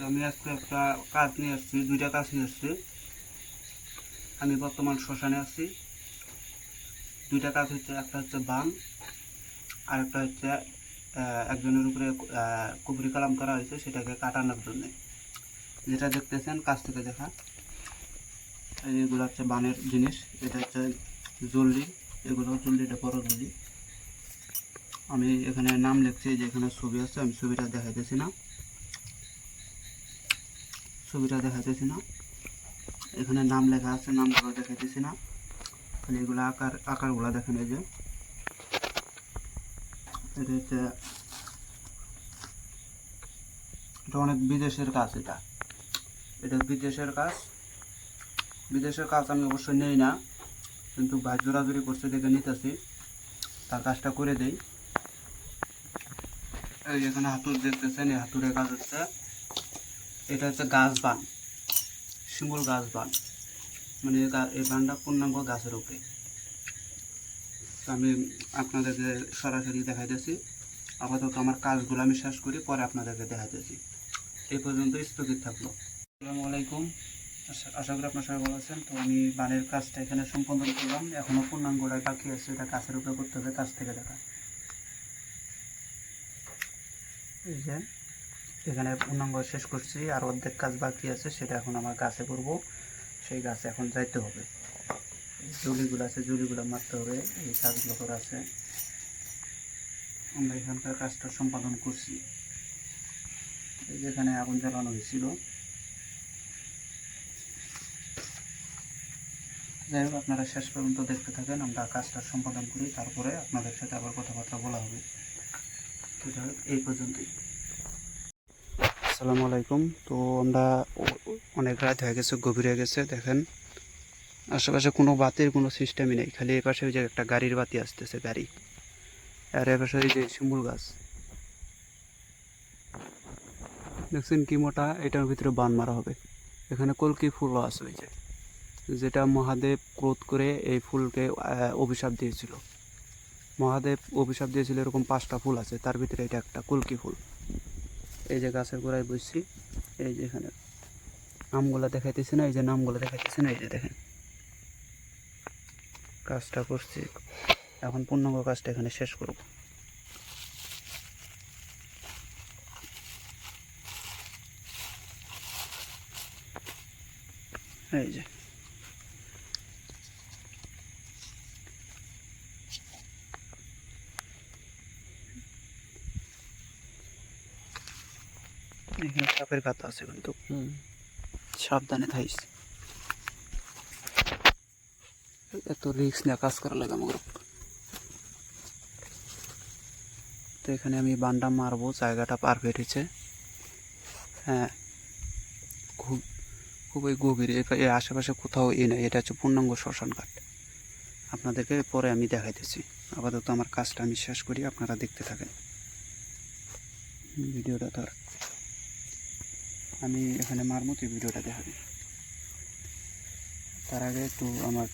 আমি আজকে একটা কাজ নিয়ে আসছি, দুইটা কাজ নিয়ে আসছি। আমি বর্তমান শ্মশানে আছি। দুইটা কাজ হচ্ছে, একটা হচ্ছে বান, আর একটা হচ্ছে একজনের উপরে কুবরি কালাম করা হয়েছে সেটাকে কাটানোর জন্য। যেটা দেখতেছেন, কাছ থেকে দেখা। এই এগুলো হচ্ছে বানের জিনিস, এটা হচ্ছে জলদি, এগুলো জলদিটা বড় জলদি। আমি এখানে নাম লিখছি যে এখানে ছবি আছে, আমি ছবিটা দেখাইতেছি না। ছবিটা দেখাইতেছি না। এখানে নাম লেখা আছে নামগুলো দেখাইতেছি না। খালি এগুলো আকার, আকারগুলো দেখেন এই যে। এটা হচ্ছে, এটা অনেক বিদেশের কাজ এটা। এটা বিদেশের কাজ। বিদেশের কাজ আমি অবশ্যই নেই না, কিন্তু ভাই জোরাজুরি করছে দেখে নিতেছি। তার কাজটা করে দেই। এই এখানে হাতুর দেখতেছেন, এই হাতুরের কাজ হচ্ছে। এটা হচ্ছে গাছ বান, শিমুল গাছ বান। মানে এই বানটা পূর্ণাঙ্গ গাছের উপরে। আমি আপনাদেরকে সরাসরি দেখাইতেছি। আপাতত আমার কাজগুলো আমি শেষ করি, পরে আপনাদেরকে দেখাইতেছি। এই পর্যন্ত স্থগিত থাকল। আসসালামু আলাইকুম। আশা- করি আপনার সবাই ভালো আছেন। তো আমি বানের কাজটা এখানে সম্পাদন করলাম। এখনও পূর্ণাঙ্গটাই বাকি আছে, এটা কাছের উপরে করতে হবে কাছ থেকে দেখা। এই যে। এখানে পূর্ণাঙ্গ শেষ করছি আর অর্ধেক কাজ বাকি আছে সেটা এখন আমার গাছে করব। সেই গাছে এখন যাইতে হবে। জুলিগুলো আছে জুলিগুলো মারতে হবে এই কাজগুলো করা আছে। আমরা এখানকার কাজটা সম্পাদন করছি। এই যে আগুন জ্বালানো হয়েছিল। যাই হোক আপনারা শেষ পর্যন্ত দেখতে থাকেন আমরা কাজটা সম্পাদন করি তারপরে আপনাদের সাথে আবার কথাবার্তা বলা হবে। তো যাই হোক, এই পর্যন্তই। আসসালামু আলাইকুম। তো আমরা অনেক রাত হয়ে গেছে, গভীর হয়ে গেছে, দেখেন। আশেপাশে কোনো বাতির কোনো সিস্টেমই নেই, খালি এপাশে ওই যে একটা গাড়ির বাতি আসতেছে, গাড়ি। আর এপাশে ওই যে শিমুল গাছ। দেখছেন কি মোটা? এটার ভিতরে বান মারা হবে। এখানে কলকি ফুলও আছে ওই যে। যেটা মহাদেব ক্রোধ করে এই ফুলকে অভিশাপ দিয়েছিল। মহাদেব অভিশাপ দিয়েছিল, এরকম পাঁচটা ফুল আছে, তার ভিতরে এটা একটা কলকি ফুল। এই যে গাছের গোড়ায় বসছি, এই যে এখানে আমগুলো দেখাইতেছি না, এই যে নামগুলো দেখাইতেছি না, এই যে দেখেন। কাজটা করছি, এখন পূর্ণাঙ্গ কাজটা এখানে শেষ করব। এই যে এখানে সাপের গাতা আছে কিন্তু। সাবধানে থাইস এত রিক্স নিয়ে কাজ করা লাগে আমার তো এখানে আমি বান্ডা মারবো জায়গাটা পারফেক্ট হয়েছে। হ্যাঁ। খুব খুবই গভীর। এর আশেপাশে কোথাও এ নেই। এটা হচ্ছে পূর্ণাঙ্গ শ্মশান ঘাট। আপনাদেরকে পরে আমি দেখাইতেছি। আপাতত আমার কাজটা আমি শেষ করি। আপনারা দেখতে থাকেন। ভিডিওটা ধর আমি এখানে মারমতি ভিডিওটা দেখাবি। তার আগে একটু আমার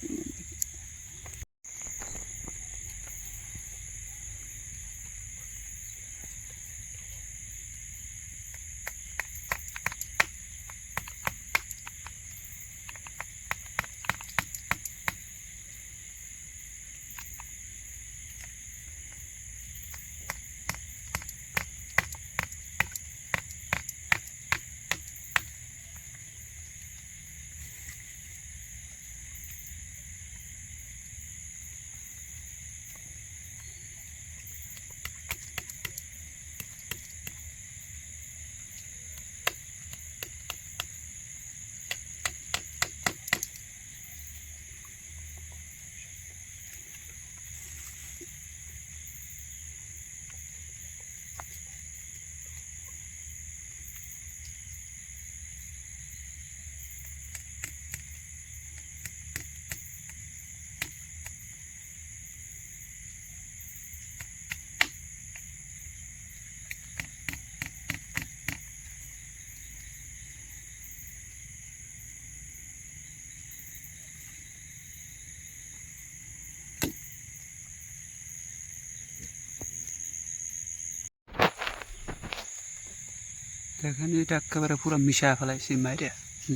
দেখেন, এটা একেবারে পুরো মিশায় ফেলাইছি মাইরে,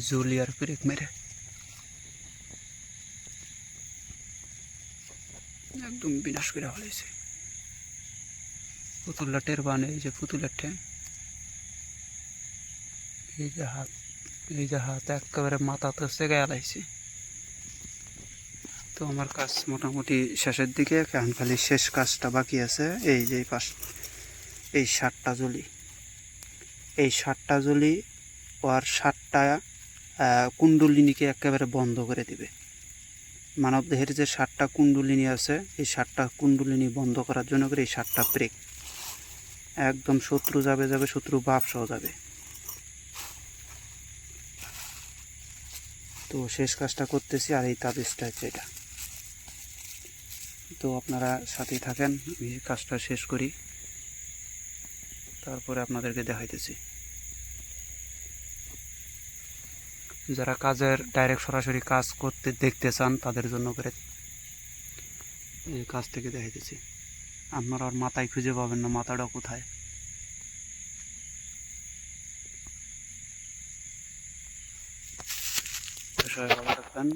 জলি আর পেরেক মেরে একদম বিনাশ করে ফেলাইছে। পুতুলটা টের বানে এই যে পুতুলের ঠ্যাং। এই যে হাত, এই যে হাত একেবারে মাথাতে সেগে আলাইছে তো আমার কাজ মোটামুটি শেষের দিকে এখন খালি শেষ কাজটা বাকি আছে, এই যে পাশ, এই সাতটা জলি এই সাতটা জলি ওর সাতটা কুণ্ডলিনীকে একেবারে বন্ধ করে দিবে। মানব দেহের যে সাতটা কুণ্ডলিনী আছে, এই সাতটা কুণ্ডলিনী বন্ধ করার জন্য করে এই সাতটা ব্রেক একদম শত্রু যাবে যাবে, শত্রু বাপ সহ যাবে। তো শেষ কাজটা করতেছি, আর এই তাবিজটা হচ্ছে এটা। তো আপনারা সাথেই থাকেন, আমি কাজটা শেষ করি। তারপরে আপনাদেরকে দেখাইতেছি। যারা কাজের ডাইরেক্ট সরাসরি কাজ করতে দেখতে চান, তাদের জন্য করে এই কাজ থেকে দেখাইতেছি। আপনারা আর মাথায় খুঁজে পাবেন না মাথাটা কোথায়। সবাই ভালো থাকবেন।